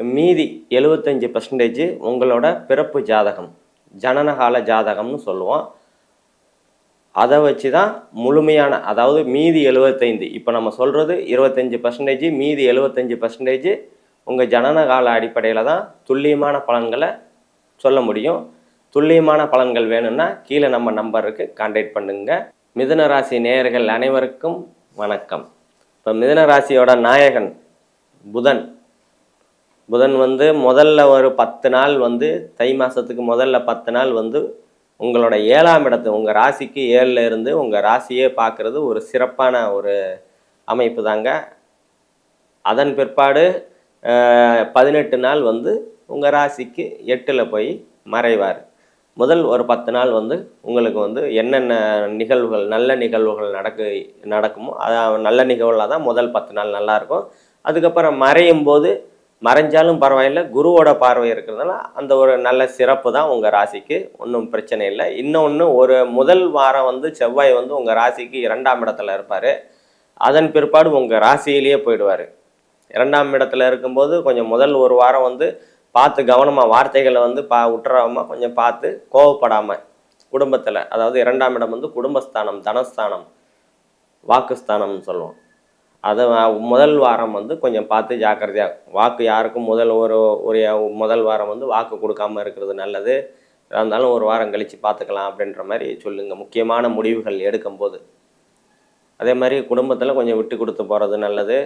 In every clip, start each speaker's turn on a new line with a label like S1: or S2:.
S1: மீதி எழுபத்தஞ்சி பர்சன்டேஜ் உங்களோட பிறப்பு ஜாதகம் ஜனனகால ஜாதகம்னு சொல்லுவோம். அதை வச்சு தான் முழுமையான அதாவது மீதி எழுபத்தைந்து இப்போ நம்ம சொல்கிறது இருபத்தஞ்சி பர்சன்டேஜ் மீதி எழுபத்தஞ்சி பர்சன்டேஜ் உங்கள் ஜனனகால அடிப்படையில் தான் துல்லியமான பலன்களை சொல்ல முடியும். துல்லியமான பலன்கள் வேணும்னா கீழே நம்ம நம்பருக்கு கான்டாக்ட் பண்ணுங்க. மிதுன ராசி நேயர்கள் அனைவருக்கும் வணக்கம். இப்போ மிதுன ராசியோட நாயகன் புதன். புதன் வந்து முதல்ல ஒரு பத்து நாள் வந்து தை மாதத்துக்கு முதல்ல பத்து நாள் வந்து உங்களோட ஏழாம் இடத்து உங்கள் ராசிக்கு ஏழில் இருந்து உங்கள் ராசியே பார்க்குறது ஒரு சிறப்பான ஒரு அமைப்பு தாங்க. அதன் பிற்பாடு பதினெட்டு நாள் வந்து உங்கள் ராசிக்கு எட்டில் போய் மறைவார். முதல் ஒரு பத்து நாள் வந்து உங்களுக்கு வந்து என்னென்ன நிகழ்வுகள் நல்ல நிகழ்வுகள் நடக்கு நடக்குமோ அதான் நல்ல நிகழ்வுகளாக தான் முதல் பத்து நாள் நல்லாயிருக்கும் அதுக்கப்புறம் மறையும் போது மறைஞ்சாலும் பரவாயில்ல குருவோட பார்வை இருக்கிறதுனால அந்த ஒரு நல்ல சிறப்பு தான் உங்கள் ராசிக்கு. ஒன்றும் பிரச்சனை இல்லை. இன்னொன்று ஒரு முதல் வாரம் வந்து செவ்வாய் வந்து உங்கள் ராசிக்கு இரண்டாம் இடத்துல இருப்பார். அதன் பிற்பாடு உங்கள் ராசியிலேயே போயிடுவார். இரண்டாம் இடத்துல இருக்கும்போது கொஞ்சம் முதல் ஒரு வாரம் வந்து பார்த்து கவனமாக வார்த்தைகளை வந்து பா விட்டுறாம கொஞ்சம் பார்த்து கோவப்படாமல் குடும்பத்தில் அதாவது இரண்டாம் இடம் வந்து குடும்பஸ்தானம் தனஸ்தானம் வாக்குஸ்தானம்னு சொல்லுவோம். அதை முதல் வாரம் வந்து கொஞ்சம் பார்த்து ஜாக்கிரதையாக வாக்கு யாருக்கும் முதல் ஒரு ஒரு முதல் வாரம் வந்து வாக்கு கொடுக்காம இருக்கிறது நல்லது. இருந்தாலும் ஒரு வாரம் கழித்து பார்த்துக்கலாம் அப்படின்ற மாதிரி சொல்லுங்கள் முக்கியமான முடிவுகள் எடுக்கும்போது. அதே மாதிரி குடும்பத்தில் கொஞ்சம் விட்டு கொடுத்து போகிறது நல்லது.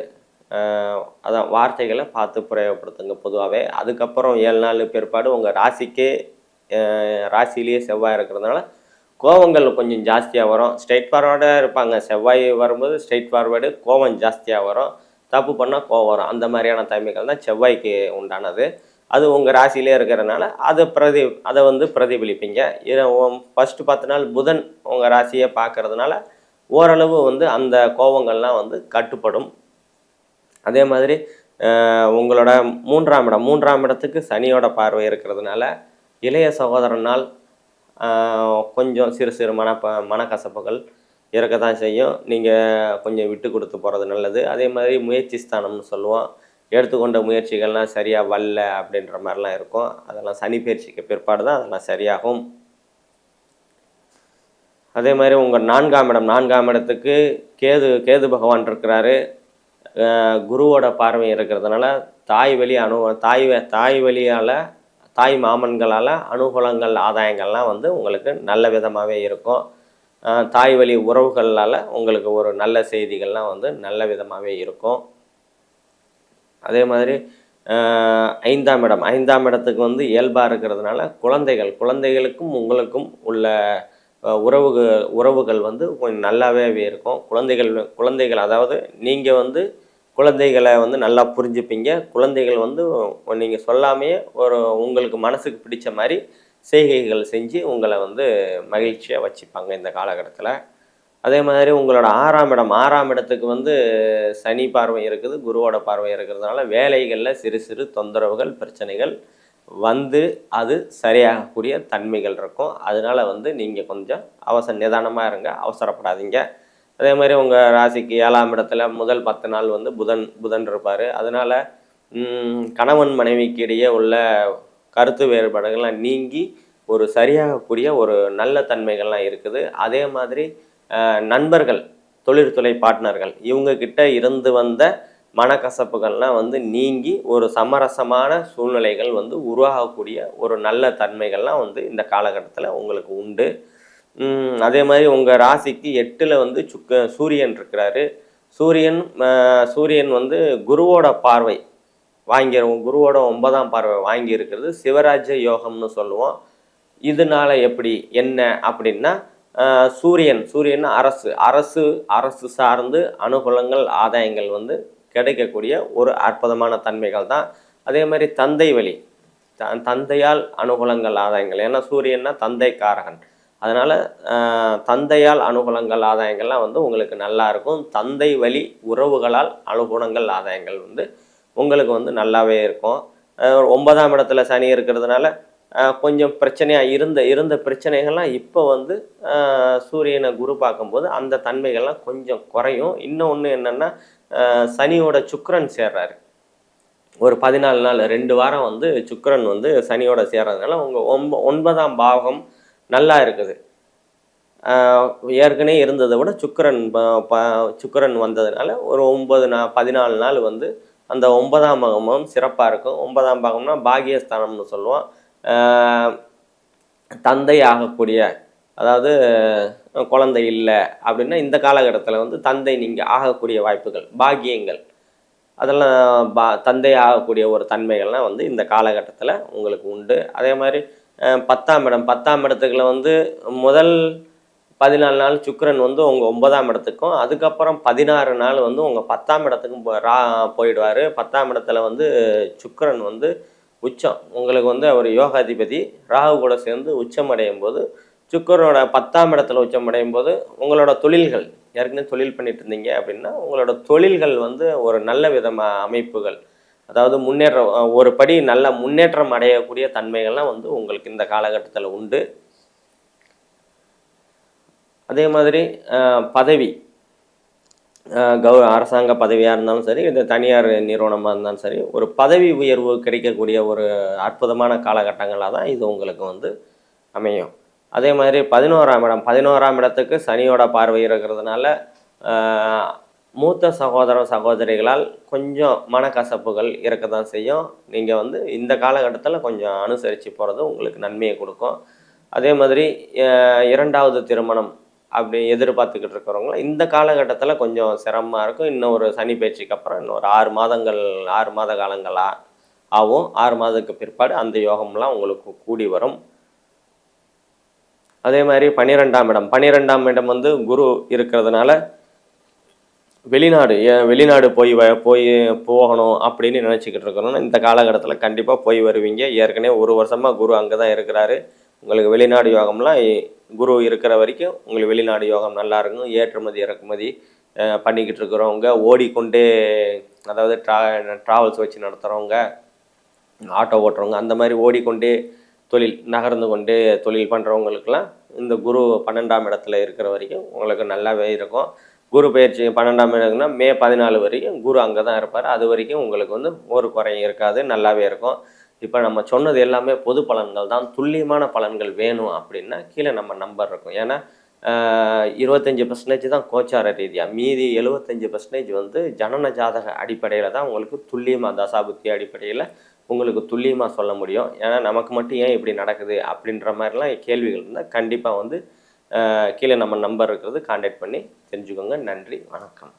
S1: அதான் வார்த்தைகளை பார்த்து பிரயோகப்படுத்துங்க பொதுவாகவே அதுக்கப்புறம் ஏழு நாள் பிற்பாடு உங்கள் ராசிக்கே ராசிலேயே செவ்வாய் இருக்கிறதுனால கோவங்கள் கொஞ்சம் ஜாஸ்தியாக வரும். ஸ்ட்ரைட் ஃபார்வர்டாக இருப்பாங்க. செவ்வாய் வரும்போது ஸ்ட்ரைட் ஃபார்வர்டு கோவம் ஜாஸ்தியாக வரும். தப்பு பண்ணால் கோவம் வரும். அந்த மாதிரியான தன்மைகள் தான் செவ்வாய்க்கு உண்டானது. அது உங்கள் ராசியிலே இருக்கிறனால அதை பிரதி அதை வந்து பிரதிபலிப்பீங்க. ஃபஸ்ட்டு பத்து நாள் புதன் உங்கள் ராசியை பார்க்கறதுனால ஓரளவு வந்து அந்த கோவங்கள்லாம் வந்து கட்டுப்படும். அதே மாதிரி உங்களோட மூன்றாம் இடம். மூன்றாம் இடத்துக்கு சனியோட பார்வை இருக்கிறதுனால இளைய சகோதரனால் கொஞ்சம் சிறு சிறு மனப்ப மனக்கசப்புகள் இருக்க தான் செய்யும். நீங்கள் கொஞ்சம் விட்டு கொடுத்து போகிறது நல்லது. அதே மாதிரி முயற்சி ஸ்தானம்னு சொல்லுவோம். எடுத்துக்கொண்ட முயற்சிகள்லாம் சரியாக வரல அப்படின்ற மாதிரிலாம் இருக்கும். அதெல்லாம் சனி பயிற்சிக்கு பிற்பாடு தான் அதெல்லாம் சரியாகும். அதே மாதிரி உங்கள் நான்காம் இடம் நான்காம் இடத்துக்கு கேது கேது பகவான் இருக்கிறாரு. குருவோட பார்வை இருக்கிறதுனால தாய் வழி அனுபவம் தாய் தாய் வழியால் தாய் மாமன்களால் அனுகூலங்கள் ஆதாயங்கள்லாம் வந்து உங்களுக்கு நல்ல விதமாகவே இருக்கும். தாய் வழி உறவுகளால் உங்களுக்கு ஒரு நல்ல செய்திகள்லாம் வந்து நல்ல விதமாகவே இருக்கும். அதே மாதிரி ஐந்தாம் இடம். ஐந்தாம் இடத்துக்கு வந்து இயல்பாக இருக்கிறதுனால குழந்தைகள் குழந்தைகளுக்கும் உங்களுக்கும் உள்ள உறவு உறவுகள் உறவுகள் வந்து கொஞ்சம் நல்லாவே இருக்கும். குழந்தைகள் குழந்தைகள் அதாவது நீங்கள் வந்து குழந்தைகளை வந்து நல்லா புரிஞ்சுப்பீங்க. குழந்தைகள் வந்து நீங்கள் சொல்லாமையே ஒரு உங்களுக்கு மனசுக்கு பிடிச்ச மாதிரி செய்கைகள் செஞ்சு உங்களை வந்து மகிழ்ச்சியாக வச்சுப்பாங்க இந்த காலகட்டத்தில். அதே மாதிரி உங்களோட ஆறாம் இடம் ஆறாம் இடத்துக்கு வந்து சனி பார்வை இருக்குது குருவோட பார்வை இருக்கிறதுனால வேலைகளில் சிறு சிறு தொந்தரவுகள் பிரச்சனைகள் வந்து அது சரியாகக்கூடிய தன்மைகள் இருக்கும். அதனால வந்து நீங்கள் கொஞ்சம் அவசர நிதானமாக இருங்க அவசரப்படாதீங்க. அதே மாதிரி உங்கள் ராசிக்கு ஏழாம் இடத்துல முதல் பத்து நாள் வந்து புதன் புதன் இருப்பார். அதனால் கணவன் மனைவிக்கு இடையே உள்ள கருத்து வேறுபாடுகள்லாம் நீங்கி ஒரு சரியாகக்கூடிய ஒரு நல்ல தன்மைகள்லாம் இருக்குது. அதே மாதிரி நண்பர்கள் தொழிற்துறை பார்ட்னர்கள் இவங்கக்கிட்ட இருந்து வந்த மனக்கசப்புகள்லாம் வந்து நீங்கி ஒரு சமரசமான சூழ்நிலைகள் வந்து உருவாகக்கூடிய ஒரு நல்ல தன்மைகள்லாம் வந்து இந்த காலகட்டத்தில் உங்களுக்கு உண்டு. அதே மாதிரி உங்கள் ராசிக்கு எட்டில் வந்து சுக்க சூரியன் இருக்கிறாரு. சூரியன் சூரியன் வந்து குருவோட பார்வை வாங்கிடுவோம் குருவோட ஒன்பதாம் பார்வை வாங்கி இருக்கிறது யோகம்னு சொல்லுவோம். இதனால எப்படி என்ன அப்படின்னா சூரியன் சூரியன் அரசு அரசு அரசு சார்ந்து அனுகூலங்கள் ஆதாயங்கள் வந்து கிடைக்கக்கூடிய ஒரு அற்புதமான தன்மைகள் தான். அதே மாதிரி தந்தை வழி த தந்தையால் அனுகூலங்கள் ஆதாயங்கள். ஏன்னா சூரியன்னா தந்தை காரகன் அதனால் தந்தையால் அனுகூலங்கள் ஆதாயங்கள்லாம் வந்து உங்களுக்கு நல்லா இருக்கும். தந்தை வழி உறவுகளால் அனுகூலங்கள் ஆதாயங்கள் வந்து உங்களுக்கு வந்து நல்லாவே இருக்கும். ஒன்பதாம் இடத்துல சனி இருக்கிறதுனால கொஞ்சம் பிரச்சனையாக இருந்த இருந்த பிரச்சனைகள்லாம் இப்போ வந்து சூரியனை குரு பார்க்கும்போது அந்த தன்மைகள்லாம் கொஞ்சம் குறையும். இன்னொன்று என்னென்னா சனியோட சுக்கரன் சேர்றாரு. ஒரு பதினாலு நாள் ரெண்டு வாரம் வந்து சுக்கரன் வந்து சனியோட சேர்றதுனால உங்கள் ஒம்ப ஒன்பதாம் பாவகம் நல்லா இருக்குது. ஏற்கனவே இருந்ததை விட சுக்கிரன் ப- ப- சுக்கிரன் வந்ததுனால ஒரு ஒன்பது நா பதினாலு நாள் வந்து அந்த ஒன்பதாம் பாகமும் சிறப்பாக இருக்கும். ஒன்பதாம் பாகம்னா பாகியஸ்தானம்னு சொல்லுவோம் தந்தை ஆகக்கூடிய அதாவது குழந்தை இல்லை அப்படின்னா இந்த காலகட்டத்தில் வந்து தந்தை நீங்கள் ஆகக்கூடிய வாய்ப்புகள் பாக்கியங்கள் அதெல்லாம் பா தந்தை ஆகக்கூடிய ஒரு தன்மைகள்லாம் வந்து இந்த காலகட்டத்தில் உங்களுக்கு உண்டு. அதே மாதிரி பத்தாம் இடம். பத்தாம் இடத்துக்குள்ள வந்து முதல் பதினாலு நாள் சுக்கரன் வந்து உங்கள் ஒன்பதாம் இடத்துக்கும் அதுக்கப்புறம் பதினாறு நாள் வந்து உங்கள் பத்தாம் இடத்துக்கும் போ- ரா போயிடுவார். பத்தாம் இடத்துல வந்து சுக்கரன் வந்து உச்சம். உங்களுக்கு வந்து அவர் யோகாதிபதி. ராகு கூட சேர்ந்து உச்சம் அடையும் போது சுக்கரனோட பத்தாம் இடத்துல உச்சம் அடையும் போது உங்களோட தொழில்கள் ஏற்கனவே தொழில் பண்ணிட்டு இருந்தீங்க அப்படின்னா உங்களோட தொழில்கள் வந்து ஒரு நல்ல விதமாக அமைப்புகள். அதாவது முன்னேற்றம் ஒரு படி நல்ல முன்னேற்றம் அடையக்கூடிய தன்மைகள்லாம் வந்து உங்களுக்கு இந்த காலகட்டத்தில் உண்டு. அதே மாதிரி பதவி. கௌ அரசாங்க பதவியாக இருந்தாலும் சரி இது தனியார் நிறுவனமாக இருந்தாலும் சரி ஒரு பதவி உயர்வு கிடைக்கக்கூடிய ஒரு அற்புதமான காலகட்டங்களாக தான் இது உங்களுக்கு வந்து அமையும். அதே மாதிரி பதினோராம் இடம் பதினோராம் இடத்துக்கு சனியோட பார்வை இருக்கிறதுனால மூத்த சகோதர சகோதரிகளால் கொஞ்சம் மனக்கசப்புகள் இருக்க தான் செய்யும். நீங்கள் வந்து இந்த காலகட்டத்தில் கொஞ்சம் அனுசரித்து போகிறது உங்களுக்கு நன்மையை கொடுக்கும். அதே மாதிரி இரண்டாவது திருமணம் அப்படி எதிர்பார்த்துக்கிட்டு இருக்கிறவங்கள இந்த காலகட்டத்தில் கொஞ்சம் சிரமமாக இருக்கும். இன்னும் ஒரு சனி பயிற்சிக்கு அப்புறம் இன்னும் ஒரு ஆறு மாதங்கள் ஆறு மாத காலங்களாக ஆகும். ஆறு மாதத்துக்கு பிற்பாடு அந்த யோகம்லாம் உங்களுக்கு கூடி வரும். அதே மாதிரி பன்னிரெண்டாம் இடம். பன்னிரெண்டாம் இடம் வந்து குரு இருக்கிறதுனால வெளிநாடு ஏன் வெளிநாடு போய் வ போய் போகணும் அப்படின்னு நினச்சிக்கிட்டு இருக்கிறோன்னா இந்த காலகட்டத்தில் கண்டிப்பாக போய் வருவீங்க. ஏற்கனவே ஒரு வருஷமாக குரு அங்கே தான் இருக்கிறாரு. உங்களுக்கு வெளிநாடு யோகம்லாம் குரு இருக்கிற வரைக்கும் உங்களுக்கு வெளிநாடு யோகம் நல்லா இருக்கும். ஏற்றுமதி இறக்குமதி பண்ணிக்கிட்டு இருக்கிறவங்க ஓடிக்கொண்டே அதாவது ட்ரா ட்ராவல்ஸ் வச்சு நடத்துகிறவங்க ஆட்டோ ஓட்டுறவங்க அந்த மாதிரி ஓடிக்கொண்டே தொழில் நகர்ந்து கொண்டே தொழில் பண்ணுறவங்களுக்கெல்லாம் இந்த குரு பன்னெண்டாம் இடத்துல இருக்கிற வரைக்கும் உங்களுக்கு நல்லாவே இருக்கும். குரு பயிற்சி பன்னெண்டாம் இடம்னா மே பதினாலு வரைக்கும் குரு அங்கே தான் இருப்பார். அது வரைக்கும் உங்களுக்கு வந்து ஒரு குறையும் இருக்காது நல்லாவே இருக்கும். இப்போ நம்ம சொன்னது எல்லாமே பொது பலன்கள் தான். துல்லியமான பலன்கள் வேணும் அப்படின்னா கீழே நம்ம நம்பர் இருக்கும். ஏன்னா இருபத்தஞ்சி பர்சன்டேஜ் தான் கோச்சார ரீதியாக மீதி எழுபத்தஞ்சி பர்சன்டேஜ் வந்து ஜனன ஜாதக அடிப்படையில் தான் உங்களுக்கு துல்லியமாக தசாபுத்தி அடிப்படையில் உங்களுக்கு துல்லியமாக சொல்ல முடியும். ஏன்னா நமக்கு மட்டும் ஏன் இப்படி நடக்குது அப்படின்ற மாதிரிலாம் கேள்விகள் இருந்தால் கண்டிப்பாக வந்து கீழே நம்ம நம்பர் இருக்கிறது காண்டாக்ட் பண்ணி தெரிஞ்சுக்கோங்க. நன்றி வணக்கம்.